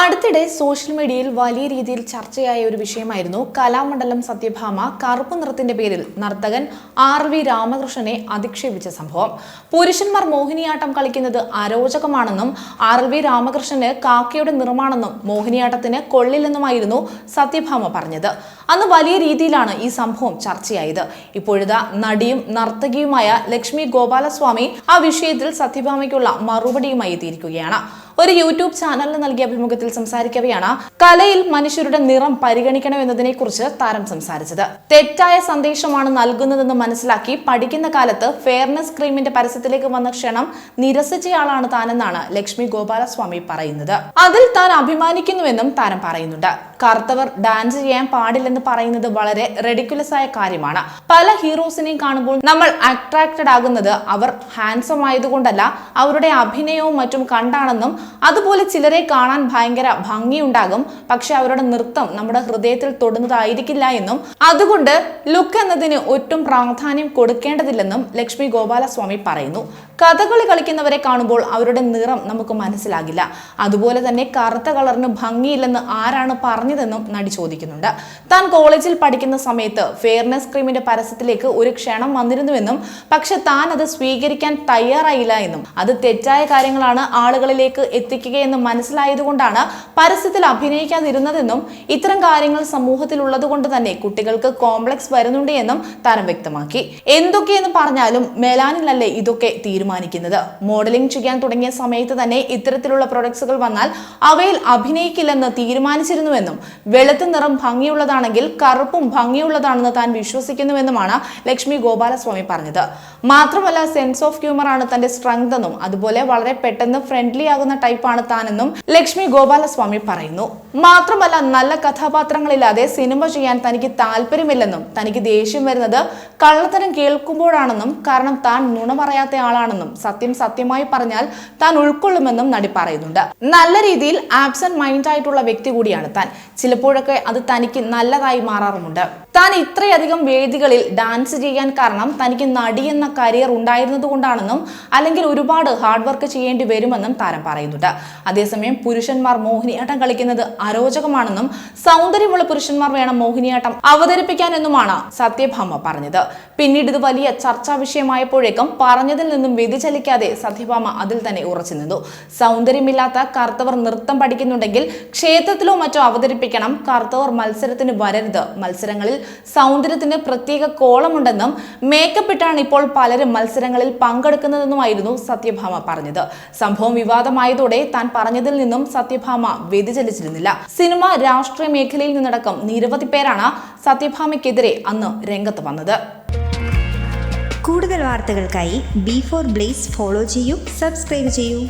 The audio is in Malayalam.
അടുത്തിടെ സോഷ്യൽ മീഡിയയിൽ വലിയ രീതിയിൽ ചർച്ചയായ ഒരു വിഷയമായിരുന്നു കലാമണ്ഡലം സത്യഭാമ കറുപ്പ് നിറത്തിന്റെ പേരിൽ നർത്തകൻ ആർ വി രാമകൃഷ്ണനെ അധിക്ഷേപിച്ച സംഭവം. പുരുഷന്മാർ മോഹിനിയാട്ടം കളിക്കുന്നത് അരോചകമാണെന്നും ആർ വി രാമകൃഷ്ണന് കാക്കയുടെ നിറമാണെന്നും മോഹിനിയാട്ടത്തിന് കൊള്ളില്ലെന്നുമായിരുന്നു സത്യഭാമ പറഞ്ഞത്. അന്ന് വലിയ രീതിയിലാണ് ഈ സംഭവം ചർച്ചയായത്. ഇപ്പോഴിതാ നടിയും നർത്തകിയുമായ ലക്ഷ്മി ഗോപാലസ്വാമി ആ വിഷയത്തിൽ സത്യഭാമയ്ക്കുള്ള മറുപടിയുമായി എത്തിയിരിക്കുകയാണ്. ഒരു യൂട്യൂബ് ചാനലിന് നൽകിയ അഭിമുഖത്തിൽ സംസാരിക്കവെയാണ് കലയിൽ മനുഷ്യരുടെ നിറം പരിഗണിക്കണമെന്നതിനെ കുറിച്ച് താരം സംസാരിച്ചത്. തെറ്റായ സന്ദേശമാണ് നൽകുന്നതെന്ന് മനസ്സിലാക്കി പഠിക്കുന്ന കാലത്ത് ഫെയർനെസ് ക്രീമിന്റെ പരസ്യത്തിലേക്ക് വന്ന ക്ഷണം നിരസിച്ചയാളാണ് താനെന്നാണ് ലക്ഷ്മി ഗോപാലസ്വാമി പറയുന്നത്. അതിൽ താൻ അഭിമാനിക്കുന്നുവെന്നും താരം പറയുന്നുണ്ട്. കറുത്തവർ ഡാൻസ് ചെയ്യാൻ പാടില്ലെന്ന് പറയുന്നത് വളരെ റെഡിക്കുലസ് ആയ കാര്യമാണ്. പല ഹീറോസിനെയും കാണുമ്പോൾ നമ്മൾ അട്രാക്റ്റഡ് ആകുന്നത് അവർ ഹാൻസം ആയതുകൊണ്ടല്ല അവരുടെ അഭിനയവും മറ്റും കണ്ടാണെന്നും അതുപോലെ ചിലരെ കാണാൻ ഭയങ്കര ഭംഗിയുണ്ടാകും. പക്ഷെ അവരുടെ നൃത്തം നമ്മുടെ ഹൃദയത്തിൽ തൊടുന്നതായിരിക്കില്ല എന്നും. അതുകൊണ്ട് ലുക്ക് എന്നതിന് ഒട്ടും പ്രാധാന്യം കൊടുക്കേണ്ടതില്ലെന്നും ലക്ഷ്മി ഗോപാലസ്വാമി പറയുന്നു. കഥകളി കളിക്കുന്നവരെ കാണുമ്പോൾ അവരുടെ നിറം നമുക്ക് മനസ്സിലാകില്ല. അതുപോലെ തന്നെ കറുത്ത കളറിന് ഭംഗിയില്ലെന്ന് ആരാണ് പറഞ്ഞതെന്നും നടി ചോദിക്കുന്നുണ്ട്. താൻ കോളേജിൽ പഠിക്കുന്ന സമയത്ത് ഫെയർനെസ് ക്രീമിന്റെ പരസ്യത്തിലേക്ക് ഒരു ക്ഷണം വന്നിരുന്നുവെന്നും. പക്ഷെ താൻ അത് സ്വീകരിക്കാൻ തയ്യാറായില്ല എന്നും. അത് തെറ്റായ കാര്യങ്ങളാണ് ആളുകളിലേക്ക് എത്തിക്കുകയെന്ന് മനസ്സിലായതുകൊണ്ടാണ് പരസ്യത്തിൽ അഭിനയിക്കാതിരുന്നതെന്നും ഇത്തരം കാര്യങ്ങൾ സമൂഹത്തിൽ ഉള്ളതുകൊണ്ട് തന്നെ കുട്ടികൾക്ക് കോംപ്ലക്സ് വരുന്നുണ്ട് എന്നും താരം വ്യക്തമാക്കി. എന്തൊക്കെയെന്ന് പറഞ്ഞാലും മെലാനിലല്ലേ ഇതൊക്കെ തീരുമാനിക്കുന്നത്. മോഡലിംഗ് ചെയ്യാൻ തുടങ്ങിയ സമയത്ത് തന്നെ ഇത്തരത്തിലുള്ള പ്രൊഡക്ട്സുകൾ വന്നാൽ അവയിൽ അഭിനയിക്കില്ലെന്ന് തീരുമാനിച്ചിരുന്നുവെന്നും വെളുത്ത നിറം ഭംഗിയുള്ളതാണെങ്കിൽ കറുപ്പും ഭംഗിയുള്ളതാണെന്ന് താൻ വിശ്വസിക്കുന്നുവെന്നുമാണ് ലക്ഷ്മി ഗോപാലസ്വാമി പറഞ്ഞത്. മാത്രമല്ല സെൻസ് ഓഫ് ഹ്യൂമർ ആണ് തന്റെ സ്ട്രെങ്ത് എന്നും അതുപോലെ വളരെ പെട്ടെന്ന് ഫ്രണ്ട്ലി ആകുന്ന ടൈപ്പാണ് താനെന്നും ലക്ഷ്മി ഗോപാലസ്വാമി പറയുന്നു. മാത്രമല്ല നല്ല കഥാപാത്രങ്ങളില്ലാതെ സിനിമ ചെയ്യാൻ തനിക്ക് താല്പര്യമില്ലെന്നും തനിക്ക് ദേഷ്യം വരുന്നത് കള്ളത്തരം കേൾക്കുമ്പോഴാണെന്നും കാരണം താൻ നുണ പറയാത്ത ആളാണെന്നും സത്യം സത്യമായി പറഞ്ഞാൽ താൻ ഉൾക്കൊള്ളുമെന്നും നടി പറയുന്നുണ്ട്. നല്ല രീതിയിൽ ആബ്സെന്റ് മൈൻഡ് ആയിട്ടുള്ള വ്യക്തി കൂടിയാണ് താൻ. ചിലപ്പോഴൊക്കെ അത് തനിക്ക് നല്ലതായി മാറാറുമുണ്ട്. താൻ ഇത്രയധികം വേദികളിൽ ഡാൻസ് ചെയ്യാൻ കാരണം തനിക്ക് നടി എന്ന കരിയർ ഉണ്ടായിരുന്നത് കൊണ്ടാണെന്നും അല്ലെങ്കിൽ ഒരുപാട് ഹാർഡ് വർക്ക് ചെയ്യേണ്ടി വരുമെന്നും താരം പറയുന്നുണ്ട്. അതേസമയം പുരുഷന്മാർ മോഹിനിയാട്ടം കളിക്കുന്നത് അരോചകമാണെന്നും സൗന്ദര്യമുള്ള പുരുഷന്മാർ വേണം മോഹിനിയാട്ടം അവതരിപ്പിക്കാൻ എന്നുമാണ് സത്യഭാമ പറഞ്ഞത്. പിന്നീട് ഇത് വലിയ ചർച്ചാ വിഷയമായപ്പോഴേക്കും പറഞ്ഞതിൽ നിന്നും വ്യതിചലിക്കാതെ സത്യഭാമ അതിൽ തന്നെ ഉറച്ചു നിന്നു. സൗന്ദര്യമില്ലാത്ത കറുത്തവർ നൃത്തം പഠിക്കുന്നുണ്ടെങ്കിൽ ക്ഷേത്രത്തിലോ മറ്റോ അവതരിപ്പിക്കണം. കറുത്തവർ മത്സരത്തിന് വരരുത്. മത്സരങ്ങളിൽ സൗന്ദര്യത്തിന് പ്രത്യേക കോളമുണ്ടെന്നും മേക്കപ്പ് ഇട്ടാണ് ഇപ്പോൾ പലരും മത്സരങ്ങളിൽ പങ്കെടുക്കുന്നതെന്നുമായിരുന്നു സത്യഭാമ പറഞ്ഞത്. സംഭവം വിവാദമായതോടെ താൻ പറഞ്ഞതിൽ നിന്നും സത്യഭാമ വ്യതിചലിച്ചിരുന്നില്ല. സിനിമ രാഷ്ട്രീയ മേഖലയിൽ നിന്നടക്കം നിരവധി പേരാണ് സത്യഭാമയ്ക്കെതിരെ അന്ന് രംഗത്ത് വന്നത്. കൂടുതൽ വാർത്തകൾക്കായി ബി ഫോർ ബ്ലേസ് ഫോളോ ചെയ്യൂ സബ്സ്ക്രൈബ് ചെയ്യൂ.